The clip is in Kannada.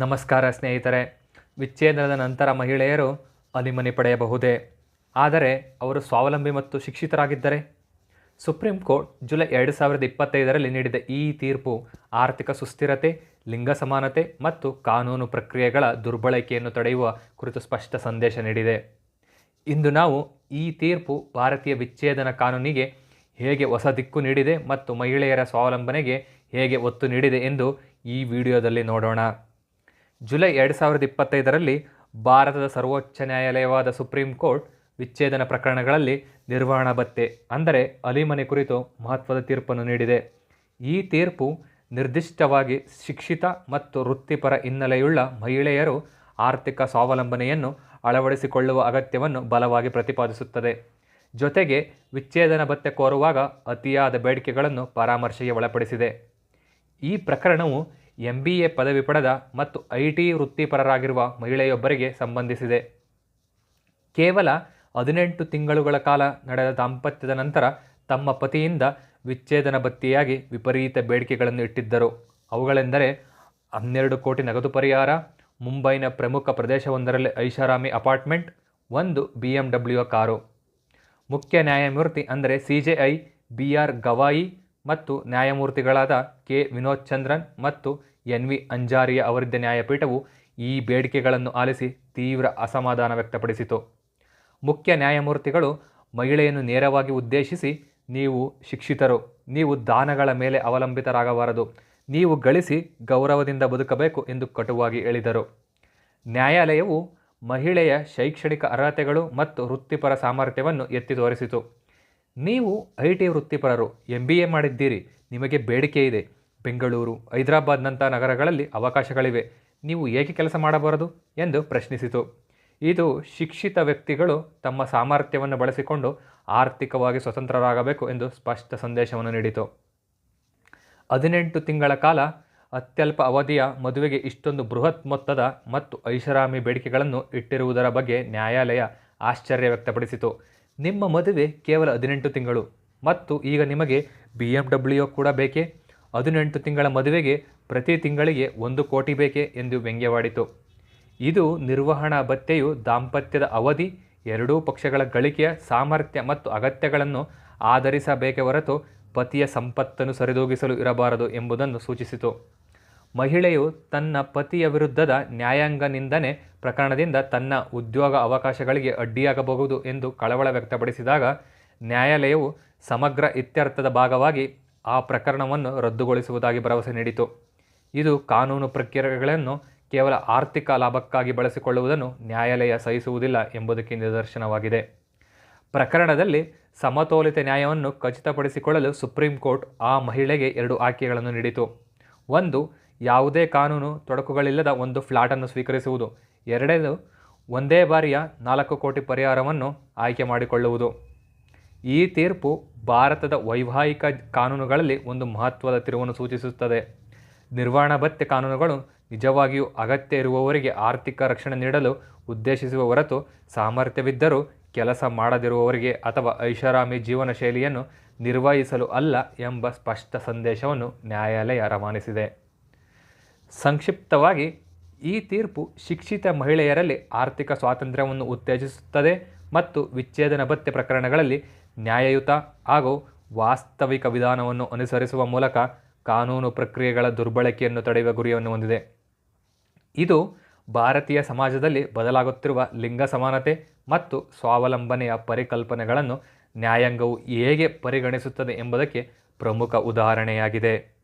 ನಮಸ್ಕಾರ ಸ್ನೇಹಿತರೆ. ವಿಚ್ಛೇದನದ ನಂತರ ಮಹಿಳೆಯರು ಅಲಿಮನಿ ಪಡೆಯಬಹುದೇ? ಆದರೆ ಅವರು ಸ್ವಾವಲಂಬಿ ಮತ್ತು ಶಿಕ್ಷಿತರಾಗಿದ್ದರೆ? ಸುಪ್ರೀಂ ಕೋರ್ಟ್ ಜುಲೈ ಎರಡು ಸಾವಿರದ ಇಪ್ಪತ್ತೈದರಲ್ಲಿ ನೀಡಿದ ಈ ತೀರ್ಪು ಆರ್ಥಿಕ ಸುಸ್ಥಿರತೆ, ಲಿಂಗ ಸಮಾನತೆ ಮತ್ತು ಕಾನೂನು ಪ್ರಕ್ರಿಯೆಗಳ ದುರ್ಬಳಕೆಯನ್ನು ತಡೆಯುವ ಕುರಿತು ಸ್ಪಷ್ಟ ಸಂದೇಶ ನೀಡಿದೆ. ಇಂದು ನಾವು ಈ ತೀರ್ಪು ಭಾರತೀಯ ವಿಚ್ಛೇದನ ಕಾನೂನಿಗೆ ಹೇಗೆ ಹೊಸ ದಿಕ್ಕು ನೀಡಿದೆ ಮತ್ತು ಮಹಿಳೆಯರ ಸ್ವಾವಲಂಬನೆಗೆ ಹೇಗೆ ಒತ್ತು ನೀಡಿದೆ ಎಂದು ಈ ವಿಡಿಯೋದಲ್ಲಿ ನೋಡೋಣ. ಜುಲೈ ಎರಡು ಸಾವಿರದ ಇಪ್ಪತ್ತೈದರಲ್ಲಿ ಭಾರತದ ಸರ್ವೋಚ್ಚ ನ್ಯಾಯಾಲಯವಾದ ಸುಪ್ರೀಂ ಕೋರ್ಟ್ ವಿಚ್ಛೇದನ ಪ್ರಕರಣಗಳಲ್ಲಿ ನಿರ್ವಹಣಾ ಭತ್ಯೆ ಅಂದರೆ ಅಲಿಮನೆ ಕುರಿತು ಮಹತ್ವದ ತೀರ್ಪನ್ನು ನೀಡಿದೆ. ಈ ತೀರ್ಪು ನಿರ್ದಿಷ್ಟವಾಗಿ ಶಿಕ್ಷಿತ ಮತ್ತು ವೃತ್ತಿಪರ ಹಿನ್ನೆಲೆಯುಳ್ಳ ಮಹಿಳೆಯರು ಆರ್ಥಿಕ ಸ್ವಾವಲಂಬನೆಯನ್ನು ಅಳವಡಿಸಿಕೊಳ್ಳುವ ಅಗತ್ಯವನ್ನು ಬಲವಾಗಿ ಪ್ರತಿಪಾದಿಸುತ್ತದೆ. ಜೊತೆಗೆ ವಿಚ್ಛೇದನ ಭತ್ತೆ ಕೋರುವಾಗ ಅತಿಯಾದ ಬೇಡಿಕೆಗಳನ್ನು ಪರಾಮರ್ಶೆಗೆ ಒಳಪಡಿಸಿದೆ. ಈ ಪ್ರಕರಣವು ಎಂ ಬಿ ಎ ಪದವಿ ಪಡೆದ ಮತ್ತು ಐ ಟಿ ವೃತ್ತಿಪರರಾಗಿರುವ ಮಹಿಳೆಯೊಬ್ಬರಿಗೆ ಸಂಬಂಧಿಸಿದೆ. ಕೇವಲ ಹದಿನೆಂಟು ತಿಂಗಳುಗಳ ಕಾಲ ನಡೆದ ದಾಂಪತ್ಯದ ನಂತರ ತಮ್ಮ ಪತಿಯಿಂದ ವಿಚ್ಛೇದನ ಬತ್ತಿಯಾಗಿ ವಿಪರೀತ ಬೇಡಿಕೆಗಳನ್ನು ಇಟ್ಟಿದ್ದರು. ಅವುಗಳೆಂದರೆ ಹನ್ನೆರಡು ಕೋಟಿ ನಗದು ಪರಿಹಾರ, ಮುಂಬೈನ ಪ್ರಮುಖ ಪ್ರದೇಶವೊಂದರಲ್ಲಿ ಐಷಾರಾಮಿ ಅಪಾರ್ಟ್ಮೆಂಟ್, ಒಂದು ಬಿ ಎಂ ಡಬ್ಲ್ಯೂ ಕಾರು. ಮುಖ್ಯ ನ್ಯಾಯಮೂರ್ತಿ ಅಂದರೆ C J I B R Gavai ಮತ್ತು ನ್ಯಾಯಮೂರ್ತಿಗಳಾದ ಕೆ. ವಿನೋದ್ ಚಂದ್ರನ್ ಮತ್ತು ಎನ್. ವಿ. ಅಂಜಾರಿಯ ಅವರಿದ್ದ ನ್ಯಾಯಪೀಠವು ಈ ಬೇಡಿಕೆಗಳನ್ನು ಆಲಿಸಿ ತೀವ್ರ ಅಸಮಾಧಾನ ವ್ಯಕ್ತಪಡಿಸಿತು. ಮುಖ್ಯ ನ್ಯಾಯಮೂರ್ತಿಗಳು ಮಹಿಳೆಯನ್ನು ನೇರವಾಗಿ ಉದ್ದೇಶಿಸಿ, ನೀವು ಶಿಕ್ಷಿತರು, ನೀವು ದಾನಗಳ ಮೇಲೆ ಅವಲಂಬಿತರಾಗಬಾರದು, ನೀವು ಗಳಿಸಿ ಗೌರವದಿಂದ ಬದುಕಬೇಕು ಎಂದು ಕಟುವಾಗಿ ಹೇಳಿದರು. ನ್ಯಾಯಾಲಯವು ಮಹಿಳೆಯ ಶೈಕ್ಷಣಿಕ ಅರ್ಹತೆಗಳು ಮತ್ತು ವೃತ್ತಿಪರ ಸಾಮರ್ಥ್ಯವನ್ನು ಎತ್ತಿ ತೋರಿಸಿತು. ನೀವು ಐ ಟಿ ವೃತ್ತಿಪರರು ಎಂ ಬಿ ಎ ಮಾಡಿದ್ದೀರಿ. ನಿಮಗೆ ಬೇಡಿಕೆ ಇದೆ. ಬೆಂಗಳೂರು ಹೈದರಾಬಾದ್ನಂಥ ನಗರಗಳಲ್ಲಿ ಅವಕಾಶಗಳಿವೆ. ನೀವು ಏಕೆ ಕೆಲಸ ಮಾಡಬಾರದು? ಎಂದು ಪ್ರಶ್ನಿಸಿತು. ಇದು ಶಿಕ್ಷಿತ ವ್ಯಕ್ತಿಗಳು ತಮ್ಮ ಸಾಮರ್ಥ್ಯವನ್ನು ಬಳಸಿಕೊಂಡು ಆರ್ಥಿಕವಾಗಿ ಸ್ವತಂತ್ರರಾಗಬೇಕು ಎಂದು ಸ್ಪಷ್ಟ ಸಂದೇಶವನ್ನು ನೀಡಿತು. ಹದಿನೆಂಟು ತಿಂಗಳ ಕಾಲ ಅತ್ಯಲ್ಪ ಅವಧಿಯ ಮದುವೆಗೆ ಇಷ್ಟೊಂದು ಬೃಹತ್ ಮೊತ್ತದ ಮತ್ತು ಐಷಾರಾಮಿ ಬೇಡಿಕೆಗಳನ್ನು ಇಟ್ಟಿರುವುದರ ಬಗ್ಗೆ ನ್ಯಾಯಾಲಯ ಆಶ್ಚರ್ಯ ವ್ಯಕ್ತಪಡಿಸಿತು. ನಿಮ್ಮ ಮದುವೆ ಕೇವಲ ಹದಿನೆಂಟು ತಿಂಗಳು. ಮತ್ತು ಈಗ ನಿಮಗೆ ಬಿ ಎಂ ಡಬ್ಲ್ಯೂ ಕೂಡ ಬೇಕೇ? ಹದಿನೆಂಟು ತಿಂಗಳ ಮದುವೆಗೆ ಪ್ರತಿ ತಿಂಗಳಿಗೆ ಒಂದು ಕೋಟಿ ಬೇಕೇ ಎಂದು ವ್ಯಂಗ್ಯವಾಡಿತು. ಇದು ನಿರ್ವಹಣಾ ಭತ್ಯೆಯು ದಾಂಪತ್ಯದ ಅವಧಿ, ಎರಡೂ ಪಕ್ಷಗಳ ಗಳಿಕೆಯ ಸಾಮರ್ಥ್ಯ ಮತ್ತು ಅಗತ್ಯಗಳನ್ನು ಆಧರಿಸಬೇಕೆ ಹೊರತು ಪತಿಯ ಸಂಪತ್ತನ್ನು ಸರಿದೂಗಿಸಲು ಇರಬಾರದು ಎಂಬುದನ್ನು ಸೂಚಿಸಿತು. ಮಹಿಳೆಯು ತನ್ನ ಪತಿಯ ವಿರುದ್ಧದ ನ್ಯಾಯಾಂಗ ನಿಂದನೆ ಪ್ರಕರಣದಿಂದ ತನ್ನ ಉದ್ಯೋಗ ಅವಕಾಶಗಳಿಗೆ ಅಡ್ಡಿಯಾಗಬಹುದು ಎಂದು ಕಳವಳ ವ್ಯಕ್ತಪಡಿಸಿದಾಗ, ನ್ಯಾಯಾಲಯವು ಸಮಗ್ರ ಇತ್ಯರ್ಥದ ಭಾಗವಾಗಿ ಆ ಪ್ರಕರಣವನ್ನು ರದ್ದುಗೊಳಿಸುವುದಾಗಿ ಭರವಸೆ ನೀಡಿತು. ಇದು ಕಾನೂನು ಪ್ರಕ್ರಿಯೆಗಳನ್ನು ಕೇವಲ ಆರ್ಥಿಕ ಲಾಭಕ್ಕಾಗಿ ಬಳಸಿಕೊಳ್ಳುವುದನ್ನು ನ್ಯಾಯಾಲಯ ಸಹಿಸುವುದಿಲ್ಲ ಎಂಬುದಕ್ಕೆ ನಿದರ್ಶನವಾಗಿದೆ. ಪ್ರಕರಣದಲ್ಲಿ ಸಮತೋಲಿತ ನ್ಯಾಯವನ್ನು ಖಚಿತಪಡಿಸಿಕೊಳ್ಳಲು ಸುಪ್ರೀಂ ಕೋರ್ಟ್ ಆ ಮಹಿಳೆಗೆ ಎರಡು ಆಯ್ಕೆಗಳನ್ನು ನೀಡಿತು. ಒಂದು ಯಾವುದೇ ಕಾನೂನು ತೊಡಕುಗಳಿಲ್ಲದ ಒಂದು ಫ್ಲಾಟನ್ನು ಸ್ವೀಕರಿಸುವುದು. ಎರಡನೇದು, ಒಂದೇ ಬಾರಿಯ ನಾಲ್ಕು ಕೋಟಿ ಪರಿಹಾರವನ್ನು ಆಯ್ಕೆ ಮಾಡಿಕೊಳ್ಳುವುದು. ಈ ತೀರ್ಪು ಭಾರತದ ವೈವಾಹಿಕ ಕಾನೂನುಗಳಲ್ಲಿ ಒಂದು ಮಹತ್ವದ ತಿರುವನ್ನು ಸೂಚಿಸುತ್ತದೆ. ನಿರ್ವಹಣಾ ಭತ್ಯೆ ಕಾನೂನುಗಳು ನಿಜವಾಗಿಯೂ ಅಗತ್ಯ ಇರುವವರಿಗೆ ಆರ್ಥಿಕ ರಕ್ಷಣೆ ನೀಡಲು ಉದ್ದೇಶಿಸುವ ಹೊರತು ಸಾಮರ್ಥ್ಯವಿದ್ದರೂ ಕೆಲಸ ಮಾಡದಿರುವವರಿಗೆ ಅಥವಾ ಐಷಾರಾಮಿ ಜೀವನ ಶೈಲಿಯನ್ನು ನಿರ್ವಹಿಸಲು ಅಲ್ಲ ಎಂಬ ಸ್ಪಷ್ಟ ಸಂದೇಶವನ್ನು ನ್ಯಾಯಾಲಯ ರವಾನಿಸಿದೆ. ಸಂಕ್ಷಿಪ್ತವಾಗಿ, ಈ ತೀರ್ಪು ಶಿಕ್ಷಿತ ಮಹಿಳೆಯರಲ್ಲಿ ಆರ್ಥಿಕ ಸ್ವಾತಂತ್ರ್ಯವನ್ನು ಉತ್ತೇಜಿಸುತ್ತದೆ ಮತ್ತು ವಿಚ್ಛೇದನ ಭತ್ಯೆ ಪ್ರಕರಣಗಳಲ್ಲಿ ನ್ಯಾಯಯುತ ಹಾಗೂ ವಾಸ್ತವಿಕ ವಿಧಾನವನ್ನು ಅನುಸರಿಸುವ ಮೂಲಕ ಕಾನೂನು ಪ್ರಕ್ರಿಯೆಗಳ ದುರ್ಬಳಕೆಯನ್ನು ತಡೆಯುವ ಗುರಿಯನ್ನು ಹೊಂದಿದೆ. ಇದು ಭಾರತೀಯ ಸಮಾಜದಲ್ಲಿ ಬದಲಾಗುತ್ತಿರುವ ಲಿಂಗ ಸಮಾನತೆ ಮತ್ತು ಸ್ವಾವಲಂಬನೆಯ ಪರಿಕಲ್ಪನೆಗಳನ್ನು ನ್ಯಾಯಾಂಗವು ಹೇಗೆ ಪರಿಗಣಿಸುತ್ತದೆ ಎಂಬುದಕ್ಕೆ ಪ್ರಮುಖ ಉದಾಹರಣೆಯಾಗಿದೆ.